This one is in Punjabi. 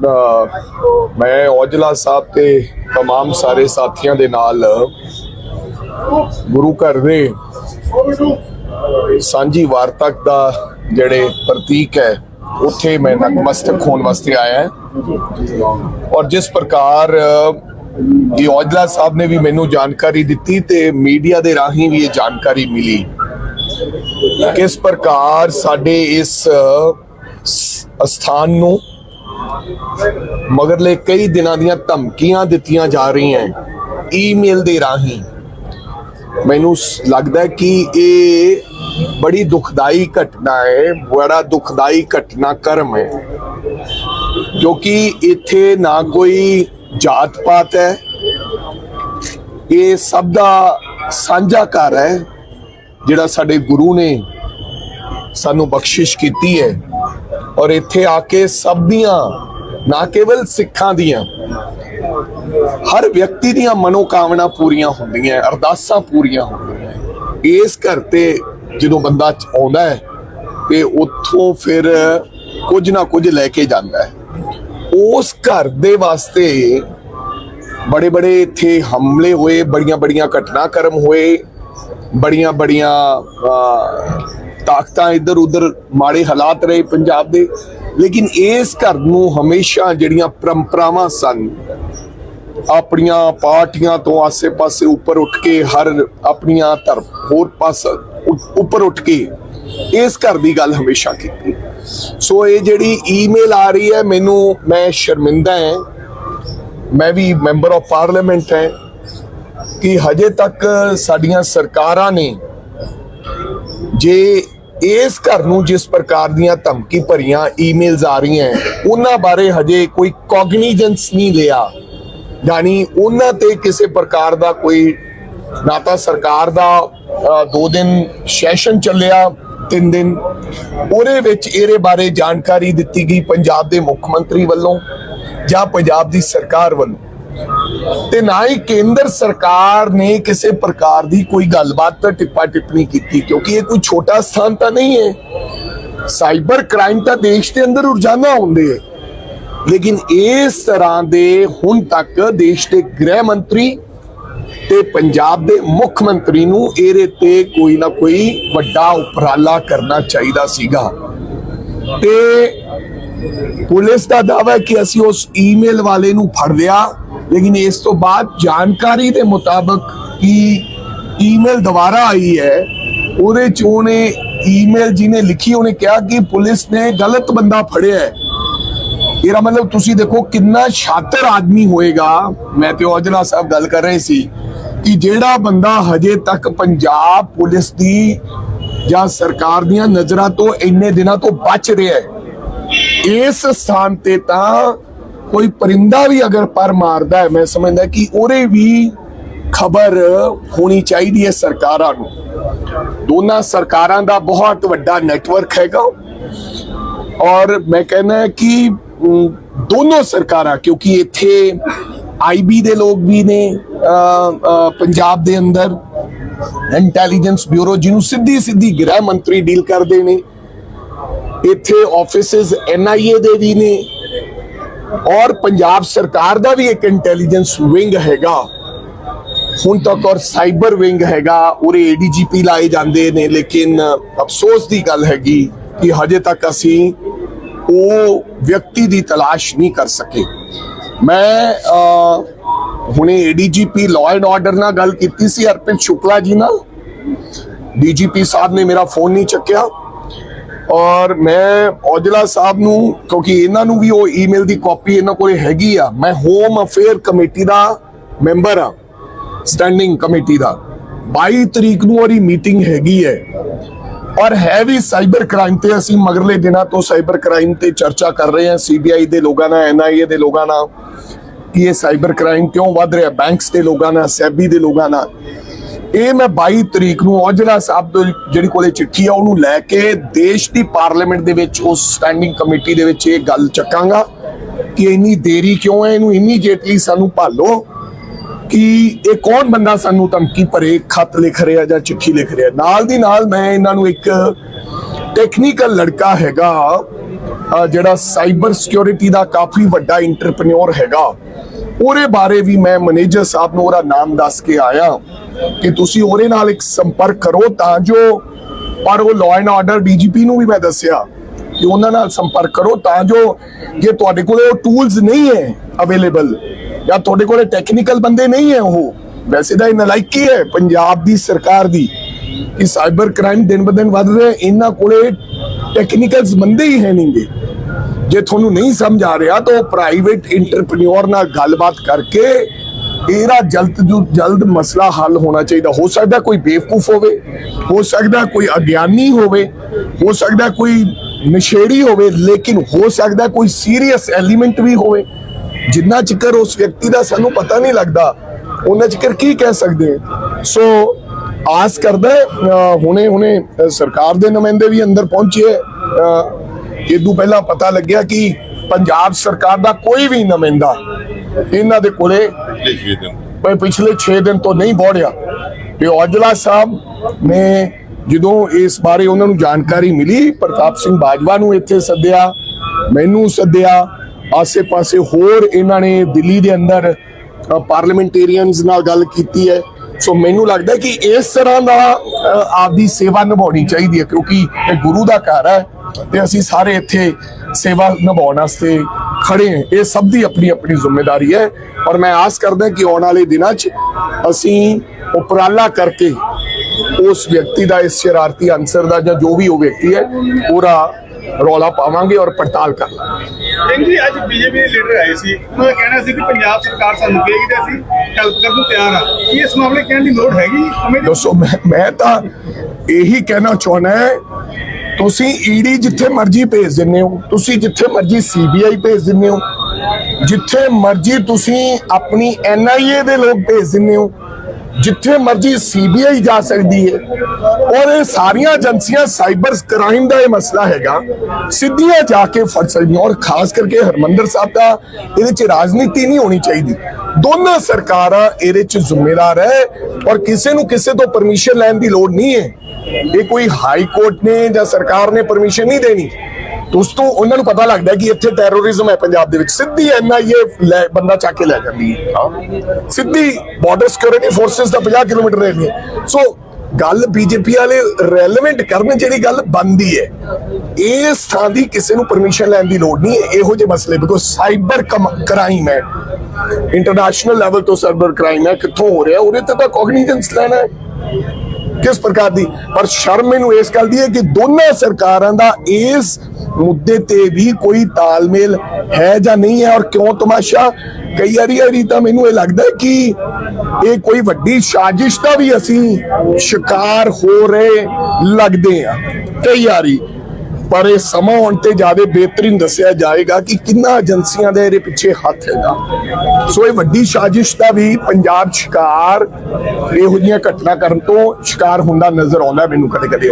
ਅ, ਮੈਂ ਔਜਲਾ ਸਾਹਿਬ ਤੇ तमाम ਸਾਰੇ ਸਾਥੀਆਂ ਦੇ ਨਾਲ ਗੁਰੂ ਘਰ ਦੇ ਸਾਂਝੀ ਵਾਰਤਕ ਦਾ ਜਿਹੜੇ ਪ੍ਰਤੀਕ ਹੈ ਉੱਥੇ ਮੈਂ ਨਤਮਸਤਕ ਹੋਣ ਵਾਸਤੇ ਆਇਆ ਹਾਂ ਔਰ ਜਿਸ ਪ੍ਰਕਾਰ ਅ, ਇਹ ਔਜਲਾ ਸਾਹਿਬ ਨੇ ਵੀ ਮੈਨੂੰ ਜਾਣਕਾਰੀ ਦਿੱਤੀ ਤੇ ਮੀਡੀਆ ਦੇ ਰਾਹੀਂ ਵੀ ਇਹ ਜਾਣਕਾਰੀ ਮਿਲੀ ਕਿਸ ਪ੍ਰਕਾਰ ਸਾਡੇ ਇਸ ਅ, ਸ- ਅਸਥਾਨ ਨੂੰ ਮਗਰਲੇ ਕਈ ਦਿਨਾਂ ਦੀਆਂ ਧਮਕੀਆਂ ਦਿੱਤੀਆਂ ਜਾ ਰਹੀਆਂ ਈਮੇਲ ਦੇ ਰਾਹੀਂ। ਮੈਨੂੰ ਲੱਗਦਾ ਕਿ ਇਹ ਬੜੀ ਦੁਖਦਾਈ ਘਟਨਾ ਹੈ, ਬੜਾ ਦੁਖਦਾਈ ਘਟਨਾ ਕਰਮ ਹੈ। ਕਿਉਂਕਿ ਇੱਥੇ ਨਾ ਕੋਈ ਜਾਤ ਪਾਤ ਹੈ, ਇਹ ਸਭ ਦਾ ਸਾਂਝਾ ਘਰ ਹੈ, ਜਿਹੜਾ ਸਾਡੇ ਗੁਰੂ ਨੇ ਸਾਨੂੰ ਬਖਸ਼ਿਸ਼ ਕੀਤੀ ਹੈ। ਔਰ ਇੱਥੇ ਆ ਕੇ ਸਭ ਦੀਆਂ ਨਾ ਕੇਵਲ ਸਿੱਖਾਂ ਦੀਆਂ ਹਰ ਵਿਅਕਤੀ ਦੀਆਂ ਮਨੋਕਾਮਨਾ ਪੂਰੀਆਂ ਹੁੰਦੀਆਂ ਅਰਦਾਸਾਂ ਪੂਰੀਆਂ ਹੁੰਦੀਆਂ ਇਸ ਘਰ ਤੇ ਜਦੋਂ ਬੰਦਾ ਆਉਂਦਾ ਹੈ ਤੇ ਉੱਥੋਂ ਫਿਰ ਕੁਝ ਨਾ ਕੁਝ ਲੈ ਕੇ ਜਾਂਦਾ ਹੈ। ਉਸ ਘਰ ਦੇ ਵਾਸਤੇ ਬੜੇ ਬੜੇ ਇੱਥੇ ਹਮਲੇ ਹੋਏ ਬੜੀਆਂ ਬੜੀਆਂ ਘਟਨਾਕ੍ਰਮ ਹੋਏ ਬੜੀਆਂ ਬੜੀਆਂ ਅਹ, ਤਾਕਤਾਂ ਇੱਧਰ ਉੱਧਰ ਮਾੜੇ ਹਾਲਾਤ ਰਹੇ ਪੰਜਾਬ ਦੇ। ਲੇਕਿਨ ਇਸ ਘਰ ਨੂੰ ਹਮੇਸ਼ਾ ਜਿਹੜੀਆਂ ਪਰੰਪਰਾਵਾਂ ਸਨ, ਆਪਣੀਆਂ ਪਾਰਟੀਆਂ ਤੋਂ ਆਸੇ-ਪਾਸੇ ਉੱਪਰ ਉੱਠ ਕੇ ਹਰ ਆਪਣੀਆਂ ਧਰਮ ਹੋਰ ਪਾਸ ਉੱਪਰ ਉੱਠ ਕੇ ਇਸ ਘਰ ਦੀ ਗੱਲ ਹਮੇਸ਼ਾ ਕੀਤੀ। ਸੋ ਇਹ ਜਿਹੜੀ ਈਮੇਲ ਆ ਰਹੀ ਹੈ, ਮੈਨੂੰ, ਮੈਂ ਸ਼ਰਮਿੰਦਾ ਹਾਂ। ਮੈਂ ਵੀ ਮੈਂਬਰ ਆਫ ਪਾਰਲੀਮੈਂਟ ਹਾਂ ਕਿ ਹਜੇ ਤੱਕ ਸਾਡੀਆਂ ਸਰਕਾਰਾਂ ਨੇ ਜੇ ਇਸ ਘਰ ਨੂੰ ਜਿਸ ਪ੍ਰਕਾਰ ਦੀਆਂ ਧਮਕੀ ਭਰੀਆਂ ਈਮੇਲਸ ਆ ਰਹੀਆਂ ਉਹਨਾਂ ਬਾਰੇ ਹਜੇ ਕੋਈ ਕੌਗਨੀਜੈਂਸ ਨਹੀਂ ਲਿਆ। ਯਾਨੀ ਉਹਨਾਂ ਤੇ ਕਿਸੇ ਪ੍ਰਕਾਰ ਦਾ ਕੋਈ, ਨਾ ਤਾਂ ਸਰਕਾਰ ਦਾ ਦੋ ਦਿਨ ਸੈਸ਼ਨ ਚੱਲਿਆ, ਤਿੰਨ ਦਿਨ। ਉਹਦੇ ਵਿੱਚ ਇਹਦੇ ਬਾਰੇ ਜਾਣਕਾਰੀ ਦਿੱਤੀ ਗਈ ਪੰਜਾਬ ਦੇ ਮੁੱਖ ਮੰਤਰੀ ਵੱਲੋਂ ਜਾਂ ਪੰਜਾਬ ਦੀ ਸਰਕਾਰ ਵੱਲੋਂ। ਤੇ ਨਾ ਹੀ ਕੇਂਦਰ ਸਰਕਾਰ ਨੇ ਕਿਸੇ ਪ੍ਰਕਾਰ ਦੀ ਕੋਈ ਗੱਲਬਾਤ ਤੇ ਟਿੱਪਾ ਟਿੱਪਣੀ ਕੀਤੀ, ਕਿਉਂਕਿ ਇਹ ਕੋਈ ਛੋਟਾ ਸਥਾਨ ਤਾਂ ਨਹੀਂ ਹੈ। ਸਾਈਬਰ ਕ੍ਰਾਈਮ ਤਾਂ ਦੇਸ਼ ਦੇ ਅੰਦਰ ਰੋਜ਼ਾਨਾ ਹੁੰਦੇ ਹੈ। ਲੇਕਿਨ ਇਸ ਤਰ੍ਹਾਂ ਦੇ ਹੁਣ ਤੱਕ ਦੇਸ਼ ਦੇ ਗ੍ਰਹਿ ਮੰਤਰੀ ਤੇ ਪੰਜਾਬ ਦੇ ਮੁੱਖ ਮੰਤਰੀ ਨੂੰ ਇਹਦੇ ਤੇ ਕੋਈ ਨਾ ਕੋਈ ਵੱਡਾ ਉਪਰਾਲਾ ਕਰਨਾ ਚਾਹੀਦਾ ਸੀਗਾ। ਤੇ ਪੁਲਿਸ ਦਾ ਦਾਅਵਾ ਕਿ ਅਸੀਂ ਉਸ ਈਮੇਲ ਵਾਲੇ ਨੂੰ ਫੜ ਲਿਆ। ਲੇਕਿਨ ਇਸ ਤੋਂ ਬਾਅਦ ਜਾਣਕਾਰੀ ਦੇ ਮੁਤਾਬਕ ਕਿ ਈਮੇਲ ਦੁਬਾਰਾ ਆਈ ਹੈ, ਉਹਦੇ ਚ ਉਹਨੇ ਈਮੇਲ ਜਿਹਨੇ ਲਿਖੀ, ਉਹਨੇ ਕਿਹਾ ਕਿ ਪੁਲਿਸ ਨੇ ਗਲਤ ਬੰਦਾ ਫੜਿਆ ਹੈ। ਇਹਦਾ ਮਤਲਬ ਤੁਸੀਂ ਦੇਖੋ ਕਿੰਨਾ ਸ਼ਾਤਰ ਆਦਮੀ ਹੋਏਗਾ। ਮੈਂ ਤੇ ਔਜਲਾ ਸਾਹਿਬ ਗੱਲ ਕਰ ਰਹੇ ਸੀ ਕਿ ਜਿਹੜਾ ਬੰਦਾ ਹਜੇ ਤੱਕ ਪੰਜਾਬ ਪੁਲਿਸ ਦੀ ਜਾਂ ਸਰਕਾਰ ਦੀਆਂ ਨਜ਼ਰਾਂ ਤੋਂ ਇੰਨੇ ਦਿਨਾਂ ਤੋਂ ਬਚ ਰਿਹਾ ਹੈ, ਇਸ ਸਥਾਨ ਤੇ ਤਾਂ ਕੋਈ ਪਰਿੰਦਾ ਵੀ ਅਗਰ ਪਰ ਮਾਰਦਾ ਹੈ, ਮੈਂ ਸਮਝਦਾ ਕਿ ਉਹਦੇ ਵੀ ਖਬਰ ਹੋਣੀ ਚਾਹੀਦੀ ਹੈ ਸਰਕਾਰਾਂ ਨੂੰ। ਦੋਨਾਂ ਸਰਕਾਰਾਂ ਦਾ ਬਹੁਤ ਵੱਡਾ ਨੈਟਵਰਕ ਹੈਗਾ। ਔਰ ਮੈਂ ਕਹਿੰਦਾ ਹੈ ਕਿ ਦੋਨੋਂ ਸਰਕਾਰਾਂ, ਕਿਉਂਕਿ ਇੱਥੇ ਆਈਬੀ ਦੇ ਲੋਕ ਵੀ ਨੇ ਪੰਜਾਬ ਦੇ ਅੰਦਰ। ਇੰਟੈਲੀਜੈਂਸ ਬਿਊਰੋ ਜਿਹਨੂੰ ਸਿੱਧੀ ਸਿੱਧੀ ਗ੍ਰਹਿ ਮੰਤਰੀ ਡੀਲ ਕਰਦੇ ਨੇ। ਇੱਥੇ ਆਫਿਸਿਸ ਐਨਆਈਏ ਦੇ ਵੀ ਨੇ। ਔਰ ਪੰਜਾਬ ਸਰਕਾਰ ਦਾ ਵੀ ਇੱਕ ਇੰਟੈਲੀਜੈਂਸ ਵਿੰਗ ਹੈਗਾ। ਹੁਣ ਤੱਕ ਔਰ ਸਾਈਬਰ ਵਿੰਗ ਹੈਗਾ ਉਹਦੇ ਏਡੀਜੀਪੀ ਲਾਏ ਜਾਂਦੇ ਨੇ ਲੇਕਿਨ ਅਫਸੋਸ ਦੀ ਗੱਲ ਹੈਗੀ ਕਿ ਹਜੇ ਤੱਕ ਅਸੀਂ ਉਹ ਵਿਅਕਤੀ ਦੀ ਤਲਾਸ਼ ਨਹੀਂ ਕਰ ਸਕੇ। ਮੈਂ ਅਹ, ਹੁਣੇ ਏਡੀਜੀਪੀ ਲਾਅ ਐਂਡ ਆਰਡਰ ਨਾਲ ਗੱਲ ਕੀਤੀ ਸੀ ਅਰਪਿਤ ਸ਼ੁਕਲਾ ਜੀ ਨਾਲ। ਡੀਜੀਪੀ ਸਾਹਿਬ ਨੇ ਮੇਰਾ ਫੋਨ ਨਹੀਂ ਚੱਕਿਆ। ਔਰ ਮੈਂ ਔਜਲਾ ਸਾਹਿਬ ਨੂੰ, ਕਿਉਂਕਿ ਇਹਨਾਂ ਨੂੰ ਵੀ ਉਹ ਈਮੇਲ ਦੀ ਕਾਪੀ ਇਹਨਾਂ ਕੋਲੇ ਹੈਗੀ ਆ, ਮੈਂ ਹੋਮ ਅਫੇਅਰ ਕਮੇਟੀ ਦਾ ਮੈਂਬਰ ਆ ਸਟੈਂਡਿੰਗ ਕਮੇਟੀ ਦਾ। 22 ਤਰੀਕ ਨੂੰ ਉਹਦੀ ਮੀਟਿੰਗ ਹੈਗੀ ਹੈ। ਔਰ ਹੈ ਵੀ ਸਾਈਬਰ ਕ੍ਰਾਈਮ ਤੇ ਅਸੀਂ ਮਗਰਲੇ ਦਿਨਾਂ ਤੋਂ ਸਾਈਬਰ ਕ੍ਰਾਈਮ ਤੇ ਚਰਚਾ ਕਰ ਰਹੇ ਹਾਂ ਸੀਬੀਆਈ ਦੇ ਲੋਕਾਂ ਨਾਲ ਐਨਆਈਏ ਦੇ ਲੋਕਾਂ ਨਾਲ, ਕਿ ਇਹ ਸਾਈਬਰ ਕ੍ਰਾਈਮ ਕਿਉਂ ਵੱਧ ਰਿਹਾ ਬੈਂਕਸ ਦੇ ਲੋਕਾਂ ਨਾਲ ਸੈਬੀ ਦੇ ਲੋਕਾਂ ਨਾਲ। ਇਹ ਮੈਂ 22 ਤਰੀਕ ਨੂੰ ਔਜਲਾ ਸਾਹਿਬ ਤੋਂ ਜਿਹੜੀ ਕੋਲੇ ਚਿੱਠੀ ਆ, ਉਹਨੂੰ ਲੈ ਕੇ ਦੇਸ਼ ਦੀ ਪਾਰਲੀਮੈਂਟ ਦੇ ਵਿੱਚ, ਉਸ ਸਟੈਂਡਿੰਗ ਕਮੇਟੀ ਦੇ ਵਿੱਚ ਇਹ ਗੱਲ ਚੱਕਾਂਗਾ ਕਿ ਇੰਨੀ ਦੇਰੀ ਕਿਉਂ ਹੈ, ਇਹਨੂੰ ਇਮੀਡੀਏਟਲੀ ਸਾਨੂੰ ਭਾਲੋ ਕਿ ਇਹ ਕੌਣ ਬੰਦਾ ਸਾਨੂੰ ਧਮਕੀ ਭਰੇ, ਖਤ ਲਿਖ ਰਿਹਾ ਜਾਂ ਚਿੱਠੀ ਲਿਖ ਰਿਹਾ। ਨਾਲ ਦੀ ਨਾਲ ਮੈਂ ਇਹਨਾਂ ਨੂੰ ਇੱਕ ਟੈਕਨੀਕਲ ਲੜਕਾ ਹੈਗਾ ਜਿਹੜਾ ਸਾਈਬਰ ਸਿਕਿਉਰਿਟੀ ਦਾ ਕਾਫੀ ਵੱਡਾ ਇੰਟਰਪ੍ਰੀਨਿਓਰ ਹੈਗਾ। ਉਹਦੇ ਬਾਰੇ ਵੀ ਮੈਂ ਮੈਨੇਜਰ ਸਾਹਿਬ ਨੂੰ ਉਹਦਾ ਨਾਮ ਦੱਸ ਕੇ ਆਇਆ ਕਿ ਤੁਸੀਂ ਉਹਦੇ ਨਾਲ ਇੱਕ ਸੰਪਰਕ ਕਰੋ ਤਾਂ ਜੋ, ਪਰ ਉਹ ਲਾਅ ਐਂਡ ਆਰਡਰ ਡੀਜੀਪੀ ਨੂੰ ਵੀ ਮੈਂ ਦੱਸਿਆ ਕਿ ਉਹਨਾਂ ਨਾਲ ਸੰਪਰਕ ਕਰੋ ਤਾਂ ਜੋ ਜੇ ਤੁਹਾਡੇ ਕੋਲੇ ਉਹ ਟੂਲਸ ਨਹੀਂ ਹੈ ਅਵੇਲੇਬਲ ਜਾਂ ਤੁਹਾਡੇ ਕੋਲੇ ਟੈਕਨੀਕਲ ਬੰਦੇ ਨਹੀਂ ਹੈ ਉਹ, ਵੈਸੇ ਤਾਂ ਇਹ ਨਲਾਇਕੀ ਹੈ ਪੰਜਾਬ ਦੀ ਸਰਕਾਰ ਦੀ ਕਿ ਸਾਈਬਰ ਕ੍ਰਾਈਮ ਦਿਨ ਬ ਦਿਨ ਵੱਧ ਰਿਹਾ ਇਹਨਾਂ ਕੋਲੇ ਟੈਕਨੀਕਲਸ ਬੰਦੇ ਹੀ ਹੈ ਨਹੀਂਗੇ ਜੇ ਤੁਹਾਨੂੰ ਨਹੀਂ ਸਮਝ ਆ ਰਿਹਾ ਤਾਂ ਪ੍ਰਾਈਵੇਟ ਇੰਟਰਪ੍ਰੀਨਿਓਰ ਨਾਲ ਗੱਲਬਾਤ ਕਰਕੇ ਇਹਦਾ ਜਲਦ ਤੋਂ ਜਲਦ ਮਸਲਾ ਹੱਲ ਹੋਣਾ ਚਾਹੀਦਾ। ਹੋ ਸਕਦਾ ਕੋਈ ਬੇਵਕੂਫ ਹੋਵੇ, ਹੋ ਸਕਦਾ ਕੋਈ ਅਗਿਆਨੀ ਹੋਵੇ, ਹੋ ਸਕਦਾ ਕੋਈ ਨਸ਼ੇੜੀ ਹੋਵੇ, ਲੇਕਿਨ ਹੋ ਸਕਦਾ ਕੋਈ ਸੀਰੀਅਸ ਐਲੀਮੈਂਟ ਵੀ ਹੋਵੇ। ਜਿੰਨਾ ਚਿਕਰ ਉਸ ਵਿਅਕਤੀ ਦਾ ਸਾਨੂੰ ਪਤਾ ਨਹੀਂ ਲੱਗਦਾ, ਉਹਨਾਂ ਚਿਕਰ ਕੀ ਕਹਿ ਸਕਦੇ ਸੋ ਆਸ ਕਰਦਾ ਹੁਣੇ ਹੁਣੇ ਸਰਕਾਰ ਦੇ ਨੁਮਾਇੰਦੇ ਵੀ ਅੰਦਰ ਪਹੁੰਚੇ ਅਹ ਇਦੋਂ ਪਹਿਲਾਂ ਪਤਾ ਲੱਗਿਆ ਕਿ ਪੰਜਾਬ ਸਰਕਾਰ ਦਾ ਕੋਈ ਵੀ ਨੁਮਾਇੰਦਾ ਇਹਨਾਂ ਦੇ ਕੋਲੇ ਪਿਛਲੇ 6 ਦਿਨ। ਤੋਂ ਨਹੀਂ ਬੋੜਿਆ। ਤੇ ਔਜਲਾ ਸਾਹਿਬ ਨੇ ਜਦੋਂ ਇਸ ਬਾਰੇ ਉਹਨਾਂ ਨੂੰ ਜਾਣਕਾਰੀ ਮਿਲੀ ਪ੍ਰਤਾਪ ਸਿੰਘ ਬਾਜਵਾ ਨੂੰ ਇੱਥੇ ਸੱਦਿਆ ਮੈਨੂੰ ਸੱਦਿਆ ਆਸੇ-ਪਾਸੇ ਹੋਰ ਇਹਨਾਂ ਨੇ ਦਿੱਲੀ ਦੇ ਅੰਦਰ ਪਾਰਲੀਮੈਂਟੇਰੀਅਨਸ ਨਾਲ ਗੱਲ ਕੀਤੀ ਹੈ। ਸੋ ਮੈਨੂੰ ਲੱਗਦਾ ਕਿ ਇਸ ਤਰ੍ਹਾਂ ਦਾ ਆਪਦੀ ਸੇਵਾ ਨਿਭਾਉਣੀ ਚਾਹੀਦੀ ਹੈ ਕਿਉਂਕਿ ਇਹ ਗੁਰੂ ਦਾ ਘਰ ਹੈ। ਤੇ ਅਸੀਂ ਸਾਰੇ ਇੱਥੇ ਸੇਵਾ ਨਿਭਾਉਣ ਵਾਸਤੇ ਖੜੇ ਹਾਂ। ਇਹ ਸਭ ਦੀ ਆਪਣੀ ਆਪਣੀ ਜ਼ਿੰਮੇਵਾਰੀ ਹੈ ਔਰ ਮੈਂ ਆਸ ਕਰਦਾ ਕਿ ਆਉਣ ਵਾਲੇ ਦਿਨਾਂ 'ਚ ਅਸੀਂ ਉਪਰਾਲਾ ਕਰਕੇ ਉਸ ਵਿਅਕਤੀ ਦਾ ਇਸ ਸ਼ਰਾਰਤੀ ਅਨਸਰ ਦਾ ਜਾਂ ਜੋ ਵੀ ਉਹ ਵਿਅਕਤੀ ਹੈ ਪੂਰਾ ਰੌਲਾ ਪਾਵਾਂਗੇ ਔਰ ਪੜਤਾਲ ਕਰ ਲਾਂਗੇ। ਜੀ ਅੱਜ ਬੀਜੇਪੀ ਦੇ ਲੀਡਰ ਆਏ ਸੀ। ਉਹਨਾਂ ਦਾ ਕਹਿਣਾ ਸੀ ਕਿ ਪੰਜਾਬ ਸਰਕਾਰ ਸਾਨੂੰ ਕਹੇਗੀ ਤੇ ਅਸੀਂ ਹੈਲਪ ਕਰਨ ਨੂੰ ਤਿਆਰ ਆ। ਕੀ ਇਸ ਮਾਮਲੇ ਕਹਿਣ ਦੀ ਲੋੜ ਹੈਗੀ? ਦੱਸੋ ਮੈਂ ਮੈਂ ਤਾਂ ਇਹੀ ਕਹਿਣਾ ਚਾਹੁੰਦਾ ਹੈ ਤੁਸੀਂ ਈਡੀ ਜਿੱਥੇ ਮਰਜ਼ੀ ਭੇਜ ਦਿੰਦੇ ਹੋ, ਤੁਸੀਂ ਜਿੱਥੇ ਮਰਜ਼ੀ ਸੀਬੀਆਈ ਭੇਜ ਦਿੰਦੇ ਹੋ, ਜਿੱਥੇ ਮਰਜ਼ੀ ਤੁਸੀਂ ਆਪਣੀ ਐਨਆਈਏ ਦੇ ਲੋਕ ਭੇਜ ਦਿੰਦੇ ਹੋ ਜਿੱਥੇ ਮਰਜ਼ੀ ਸੀਬੀਆਈ ਜਾ ਸਕਦੀ ਹੈ ਔਰ ਇਹ ਸਾਰੀਆਂ ਏਜੰਸੀਆਂ ਸਾਈਬਰ ਕ੍ਰਾਈਮ ਦਾ ਇਹ ਮਸਲਾ ਹੈਗਾ। ਸਿੱਧੀਆਂ ਜਾ ਕੇ ਫੜ ਸਕਦੀਆਂ। ਔਰ ਖਾਸ ਕਰਕੇ ਹਰਮੰਦਰ ਸਾਹਿਬ ਦਾ ਇਹਦੇ ਚ ਰਾਜਨੀਤੀ ਨਹੀਂ ਹੋਣੀ ਚਾਹੀਦੀ। ਦੋਨਾਂ ਸਰਕਾਰਾਂ ਇਹਦੇ ਚ ਜ਼ਿੰਮੇਦਾਰ ਹੈ ਔਰ ਕਿਸੇ ਨੂੰ ਕਿਸੇ ਤੋਂ ਪਰਮਿਸ਼ਨ ਲੈਣ ਦੀ ਲੋੜ ਨਹੀਂ ਹੈ ਇਹ ਕੋਈ ਹਾਈ ਕੋਰਟ ਨੇ ਜਾਂ ਸਰਕਾਰ ਨੇ ਪਰਮਿਸ਼ਨ ਨਹੀਂ ਦੇਣੀ। ਦੋਸਤੋ ਉਹਨਾਂ ਨੂੰ ਪਤਾ ਲੱਗਦਾ ਕਿ ਇੱਥੇ ਟੈਰੋਰਿਜ਼ਮ ਹੈ ਪੰਜਾਬ ਦੇ ਵਿੱਚ। ਸਿੱਧੀ ਐਨਆਈਏ ਬੰਦਾ ਚੱਕ ਕੇ ਲੈ ਜਾਂਦੀ ਹੈ। ਸਿੱਧੀ ਬਾਰਡਰ ਸਿਕਿਉਰਿਟੀ ਫੋਰਸਸ ਦਾ 50 ਕਿਲੋਮੀਟਰ ਏਰੀਆ ਸੋ ਗੱਲ ਬੀਜੇਪੀ ਵਾਲੇ ਰੈਲੇਵੈਂਟ ਕਰਨ ਜਿਹੜੀ ਗੱਲ ਬੰਦੀ ਹੈ, ਇਸ ਥਾਂ ਦੀ ਕਿਸੇ ਨੂੰ ਪਰਮਿਸ਼ਨ ਲੈਣ ਦੀ ਲੋੜ ਨਹੀਂ ਇਹੋ ਜਿਹੇ ਮਸਲੇ ਬਿਕੋਜ਼ ਸਾਈਬਰ ਕ੍ਰਾਈਮ ਹੈ। ਇੰਟਰਨੈਸ਼ਨਲ ਲੈਵਲ ਤੋਂ ਸਾਈਬਰ ਕ੍ਰਾਈਮ ਹੈ। ਕਿੱਥੋਂ ਹੋ ਰਿਹਾ? ਉਹਦੇ ਤੇ ਤਾਂ ਕੋਗਨੀਜੈਂਸ ਲੈਣਾ ਹੈ। ਕਿਸ ਪ੍ਰਕਾਰ ਦੀ? ਪਰ ਸ਼ਰਮ ਮੈਨੂੰ ਇਸ ਗੱਲ ਦੀ ਹੈ ਕਿ ਦੋਨਾਂ ਸਰਕਾਰਾਂ ਦਾ ਇਸ ਮੁੱਦੇ ਤੇ ਵੀ ਕੋਈ ਤਾਲਮੇਲ ਹੈ ਜਾਂ ਨਹੀਂ ਹੈ ਔਰ ਕਿਉਂ ਤਮਾਸ਼ਾ? ਕਈ ਵਾਰੀ ਵਾਰੀ ਤਾਂ ਮੈਨੂੰ ਇਹ ਲੱਗਦਾ ਕਿ ਇਹ ਕੋਈ ਵੱਡੀ ਸਾਜ਼ਿਸ਼ ਦਾ ਵੀ ਅਸੀਂ ਸ਼ਿਕਾਰ ਹੋ ਰਹੇ ਲੱਗਦੇ ਆ ਕਈ ਵਾਰੀ ਪਰ ਇਹ ਸਮਾਂ ਹੁਣ ਤੇ ਜ਼ਿਆਦਾ ਬਿਹਤਰੀਨ ਦੱਸਿਆ ਜਾਏਗਾ ਕਿ ਕਿੰਨਾ ਏਜੰਸੀਆਂ ਦਾ ਇਹਦੇ ਪਿੱਛੇ ਹੱਥ ਹੈਗਾ। ਸੋ ਇਹ ਵੱਡੀ ਸਾਜ਼ਿਸ਼ ਦਾ ਵੀ ਪੰਜਾਬ ਸ਼ਿਕਾਰ, ਇਹੋ ਜਿਹੀਆਂ ਘਟਨਾ ਕਰਨ ਤੋਂ ਸ਼ਿਕਾਰ ਹੁੰਦਾ ਨਜ਼ਰ ਆਉਂਦਾ ਮੈਨੂੰ ਕਦੇ ਕਦੇ